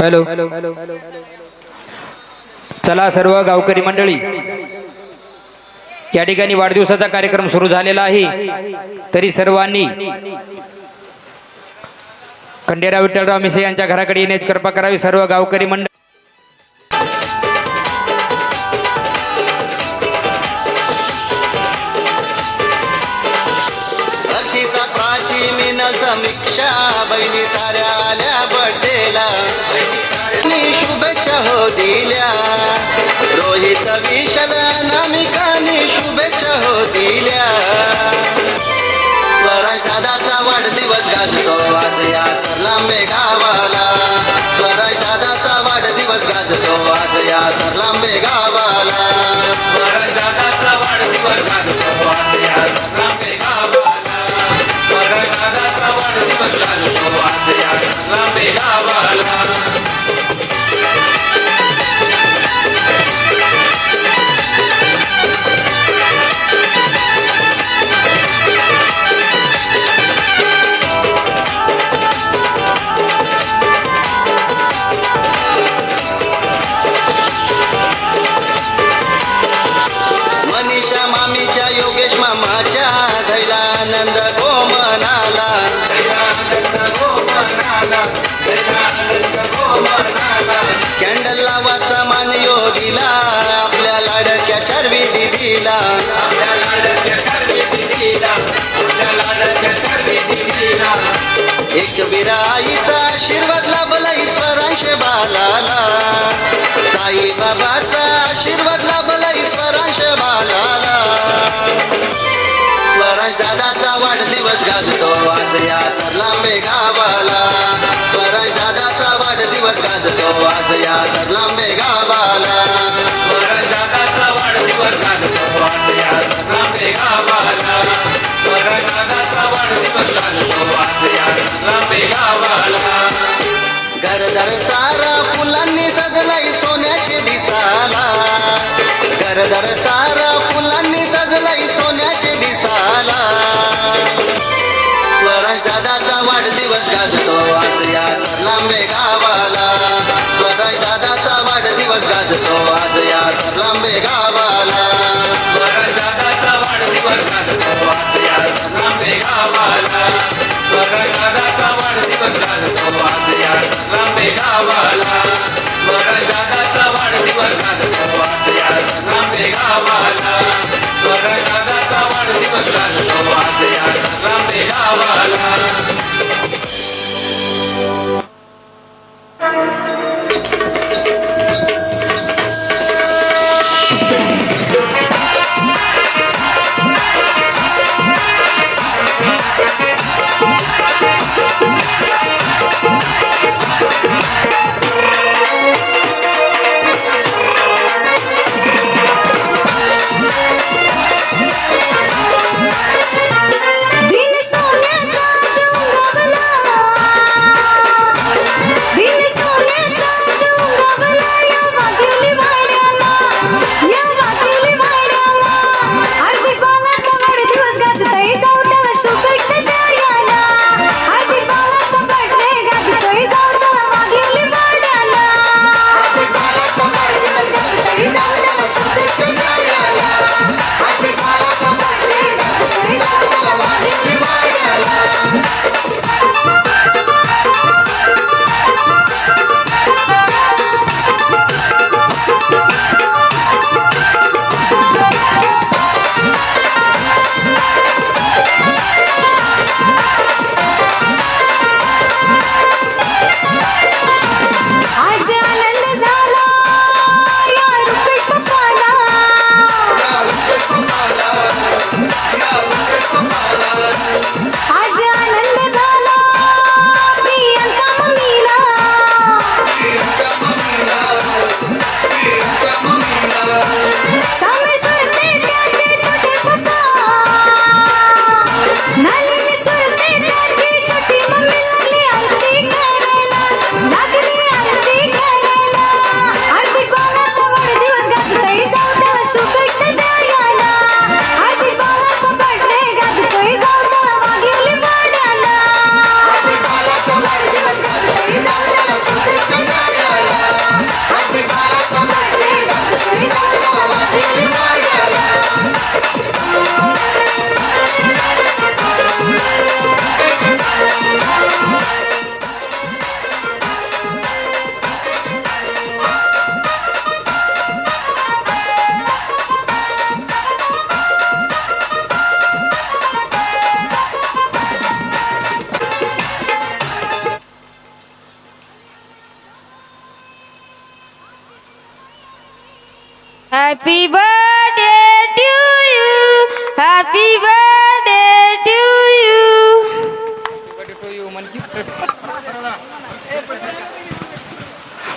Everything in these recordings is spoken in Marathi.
हॅलो. चला सर्व गावकरी मंडळी. या ठिकाणी वाढदिवसाचा कार्यक्रम सुरू झालेला आहे. तरी सर्वांनी खंडेराव विठ्ठलराव मिसे यांच्या घराकडे येण्याची कृपा करावी. सर्व गावकरी मंडळी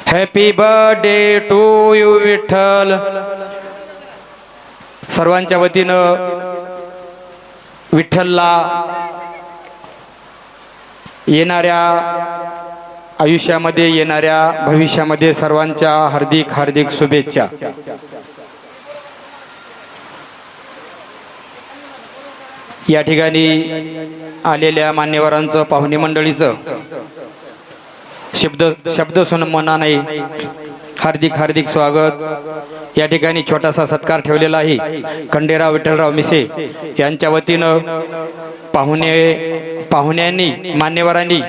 happy birthday to you Vitthal सर्वांच्या वतीनं विठ्ठलला येणाऱ्या आयुष्यामध्ये येणाऱ्या भविष्यामध्ये सर्वांच्या हार्दिक हार्दिक शुभेच्छा. या ठिकाणी आलेल्या मान्यवरांचं पाहुणे मंडळीचं शब्द शब्द मनाने हार्दिक हार्दिक स्वागत. या ठिकाणी छोटासा सत्कार ठेवलेला आहे. खंडेराव विठ्ठलराव मिसे यांच्या वतीनं पाहुणे पाहुण्यांनी मान्यवरांनी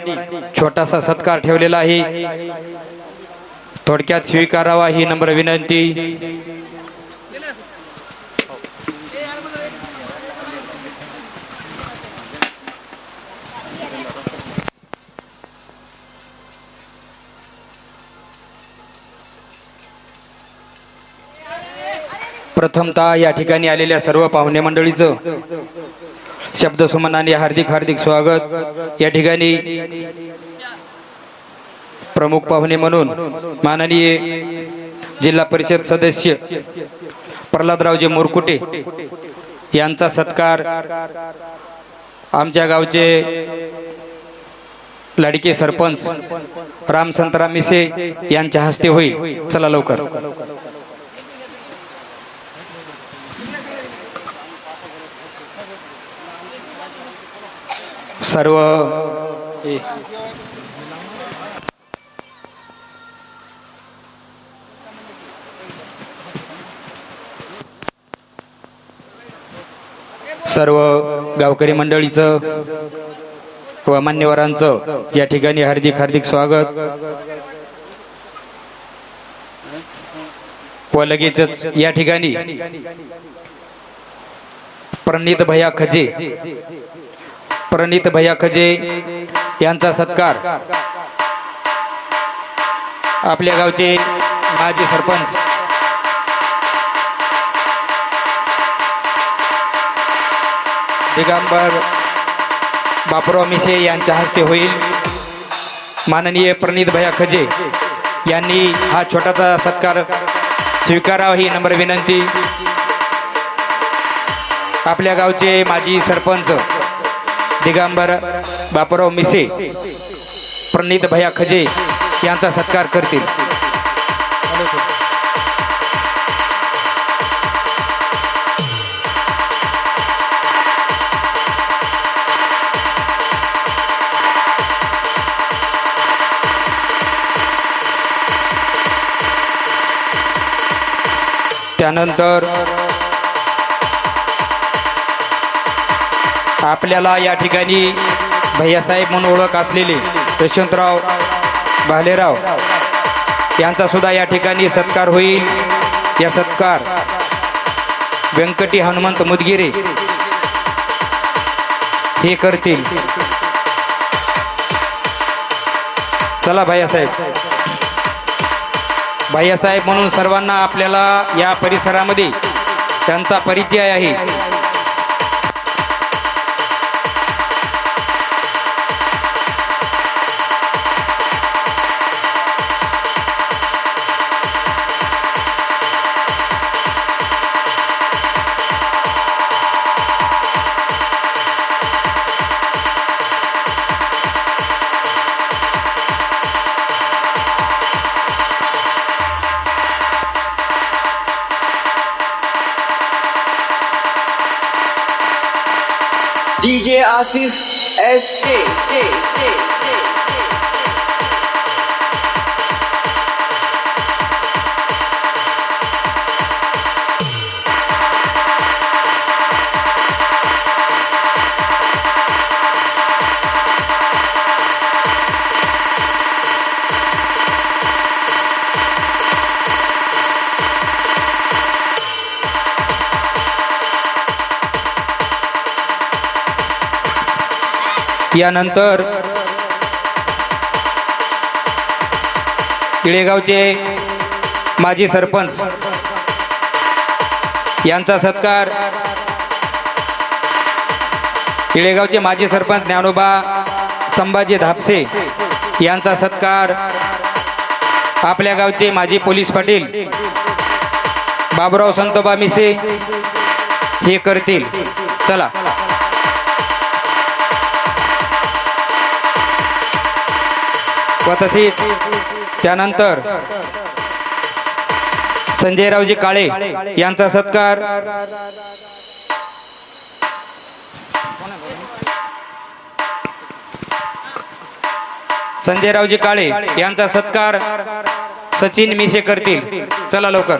छोटासा सत्कार ठेवलेला आहे. थोडक्यात स्वीकारावा ही नम्र विनंती. प्रथमतः या ठिकाणी आलेल्या सर्व पाहुणे मंडळीचं शब्दसुमनाने हार्दिक हार्दिक स्वागत. या ठिकाणी प्रमुख पाहुणे म्हणून माननीय जिल्हा परिषद सदस्य प्रल्हादरावजी मोरकुटे यांचा सत्कार आमच्या गावचे लाडके सरपंच राम संतराम मिसे यांच्या हस्ते होईल. चला लवकर. सर्व सर्व गावकरी मंडळीचं व मान्यवरांचं या ठिकाणी हार्दिक हार्दिक स्वागत. व लगेचच या ठिकाणी प्रणित भैया खजे प्रणित भैया खजे यांचा सत्कार. आपल्या गावचे माजी सरपंच. दिगंबर बापराव मिसे यांच्या हस्ते होईल. माननीय प्रणित भैया खजे यांनी हा छोटासा सत्कार स्वीकारावा ही नम्र विनंती. आपल्या गावचे माजी सरपंच दिगंबर बापराव मिसे प्रणित भैया खजे यांचा सत्कार करतील. त्यानंतर आपल्याला या ठिकाणी भैयासाहेब म्हणून ओळख असलेले यशवंतराव भालेराव यांचा सुद्धा या ठिकाणी सत्कार होईल. या सत्कार व्यंकटी हनुमंत मुदगिरे हे करतील. चला भैयासाहेब भैयासाहेब म्हणून सर्वांना आपल्याला या परिसरामध्ये त्यांचा परिचय आहे. DJ Asif SK. यानंतर इळेगावचे माजी सरपंच यांचा सत्कार इळेगावचे माजी सरपंच ज्ञानोबा संभाजी धापसे यांचा सत्कार आपल्या गावचे माजी पोलीस पाटील बाबुराव संतोबा मिसे हे करतील. चला. व तसेच त्यानंतर संजयरावजी काळे यांचा सत्कार. संजयरावजी काळे यांचा सत्कार सचिन मिसे करतील. चला लवकर.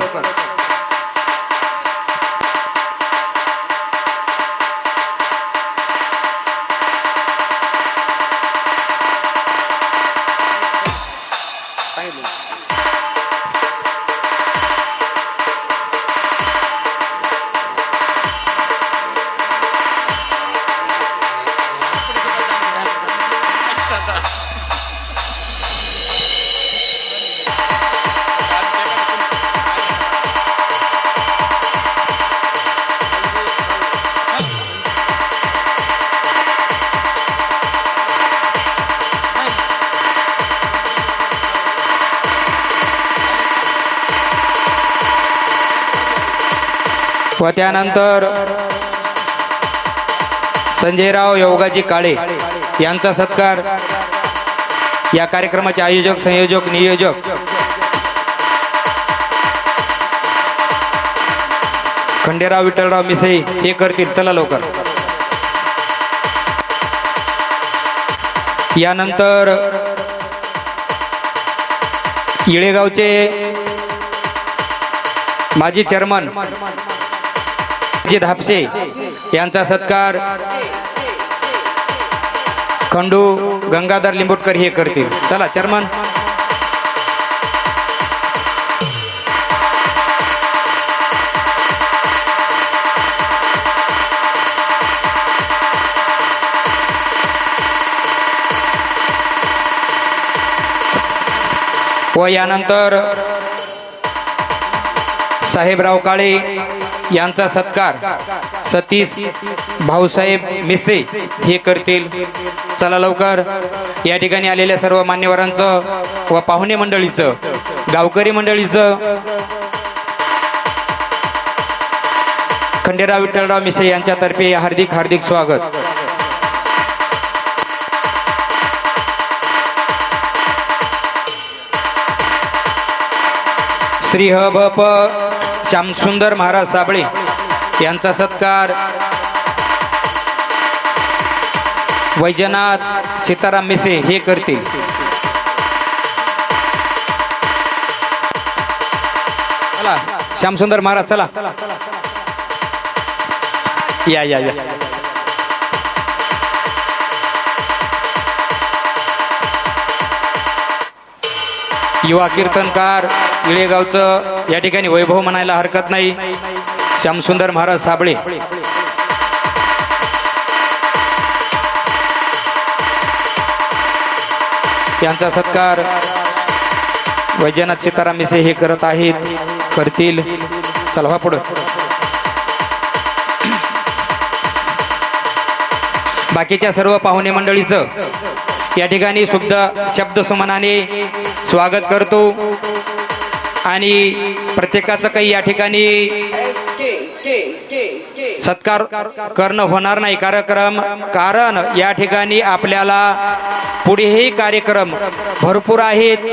व त्यानंतर संजयराव योगाजी काळे यांचा सत्कार या कार्यक्रमाचे आयोजक संयोजक नियोजक. खंडेराव विठ्ठलराव मिसे हे करतील. चला लवकर. यानंतर इळेगावचे माजी चेअरमन जे धापसे यांचा सत्कार खंडू गंगाधर लिंबोटकर हे करतील चला चेअरमन व यानंतर साहेबराव काळे यांचा सत्कार सतीश भाऊसाहेब मिसे हे करतील. चला लवकर. या ठिकाणी आलेल्या सर्व मान्यवरांचं व पाहुणे मंडळीचं गावकरी मंडळीचं खंडेराव विठ्ठलराव मिसे यांच्यातर्फे हार्दिक हार्दिक स्वागत. श्री ह भ प श्यामसुंदर महाराज साबळे यांचा सत्कार. वैजनाथ सीताराम मिसे हे करतील. चला श्यामसुंदर महाराज चला. या या या. युवा कीर्तनकार इळेगावचं या ठिकाणी वैभव म्हणायला हरकत नाही. श्यामसुंदर महाराज साबळे. यांचा सत्कार वैजनाथ सीताराम मिसे हे करत आहेत. करतील. चला पुढं. बाकीच्या सर्व पाहुणे मंडळीचं या ठिकाणी शुद्ध शब्द सुमनाने स्वागत करतो. आणि प्रत्येकाचं काही या ठिकाणी सत्कार करणं होणार नाही. कार्यक्रम कारण या ठिकाणी आपल्याला पुढेही कार्यक्रम भरपूर आहेत.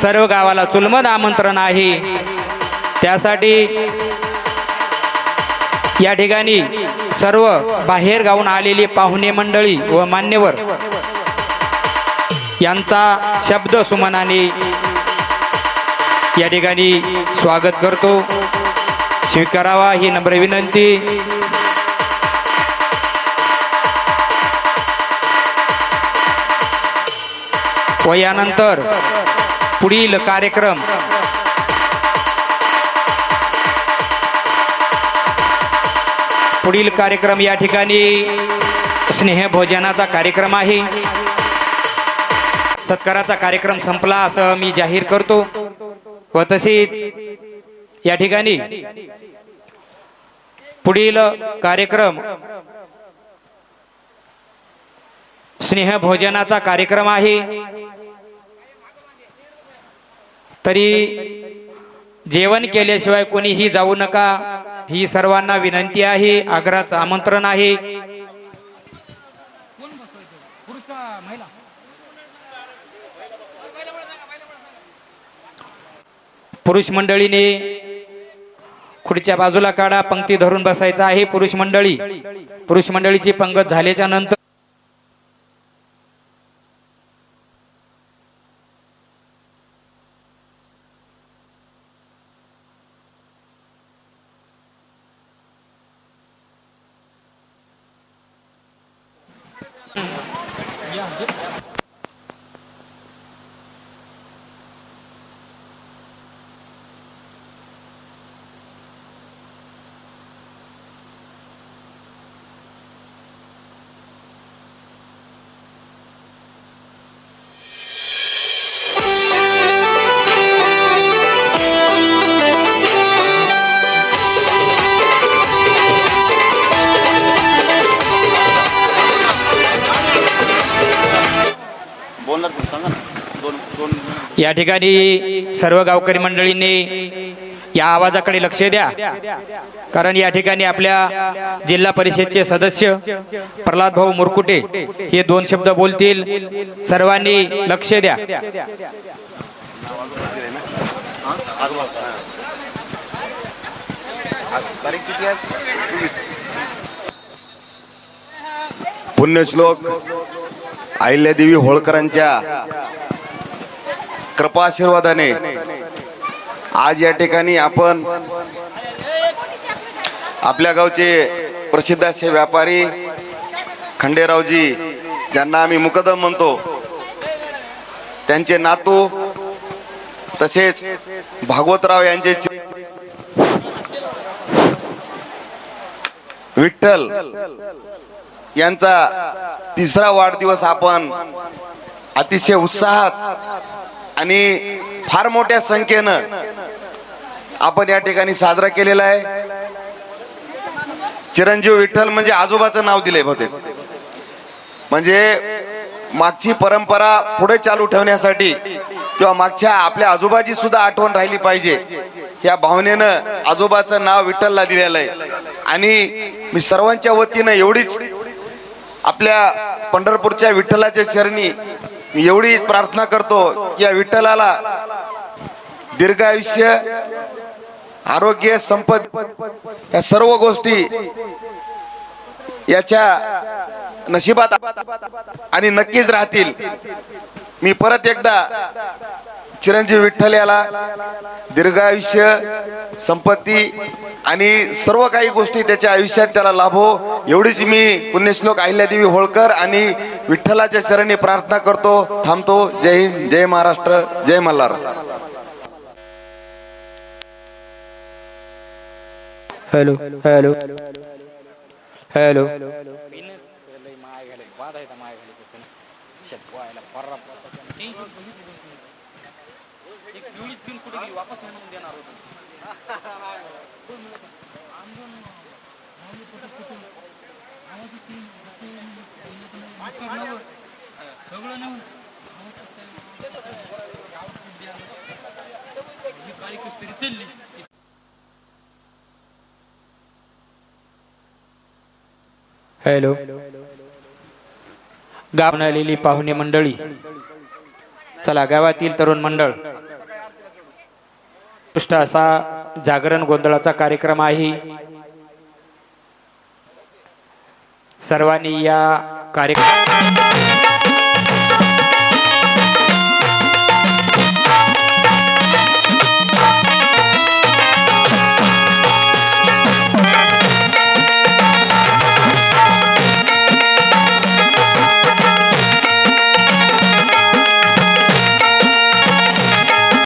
सर्व गावाला चुलमन आमंत्रण आहे. त्यासाठी या ठिकाणी सर्व बाहेर गावून आलेली पाहुणे मंडळी व मान्यवर यांचा शब्द सुमनाने या ठिकाणी स्वागत करतो. स्वीकारावा ही नम्र विनंती. व यानंतर पुढील कार्यक्रम. पुढील कार्यक्रम या ठिकाणी स्नेहभोजनाचा कार्यक्रम आहे. सत्काराचा कार्यक्रम संपला असं मी जाहीर करतो. व तसेच या ठिकाणी पुढील कार्यक्रम स्नेह भोजनाचा कार्यक्रम आहे. तरी जेवण केल्याशिवाय कोणीही जाऊ नका. ही सर्वांना विनंती आहे. आग्राचं आमंत्रण आहे. पुरुष मंडळीने खुर्च्या बाजूला काढा पंक्ती धरून बसायचा आहे पुरुष मंडळी. पुरुष मंडळीची पंगत झाल्याच्यानंतर या ठिकाणी सर्व गावकरी मंडळींनी या आवाजाकडे लक्ष द्या. कारण या ठिकाणी आपल्या जिल्हा परिषदचे सदस्य प्रल्हाद भाऊ मुरकुटे हे दोन शब्द बोलतील. सर्वांनी लक्ष द्या. पुण्यश्लोक अहिल्यादेवी होळकरांच्या कृपाशीर्वादाने आज या ठिकाणी आपण आपल्या गावचे प्रसिद्ध असे व्यापारी खंडेरावजी ज्यांना आम्ही मुकदम म्हणतो त्यांचे नातू तसेच भागवतराव यांचे विठ्ठल यांचा तिसरा वाढदिवस आपण अतिशय उत्साहात आणि फार मोठ्या संख्येनं आपण या ठिकाणी साजरा केलेला आहे. चिरंजीव विठ्ठल म्हणजे आजोबाचं नाव दिलंय बहुतेक. म्हणजे मागची परंपरा पुढे चालू ठेवण्यासाठी किंवा मागच्या आपल्या आजोबाची सुद्धा आठवण राहिली पाहिजे. या भावनेनं आजोबाचं नाव विठ्ठलला दिलेलं आहे. आणि मी सर्वांच्या वतीनं एवढीच आपल्या पंढरपूरच्या विठ्ठलाच्या चरणी मी एवढी प्रार्थना करतो की या विठ्ठलाला. दीर्घ आयुष्य आरोग्य संपद या सर्व गोष्टी याच्या नशिबात आणि नक्कीच राहतील. मी परत एकदा चिरंजीव विठ्ठल याला दीर्घायुष्य संपत्ती आणि सर्व काही गोष्टी त्याच्या आयुष्यात त्याला लाभो. एवढीच मी पुण्यश्लोक अहिल्यादेवी होळकर आणि विठ्ठलाच्या चरणी प्रार्थना करतो थांबतो. जय हिंद जय महाराष्ट्र जय Malhar. Hello hello hello. Hello. गावून आलेली पाहुणे मंडळी. चला गावातील तरुण मंडळ. पृष्ठ असा जागरण गोंधळाचा कार्यक्रम आहे. सर्वांनी या कार्यक्रम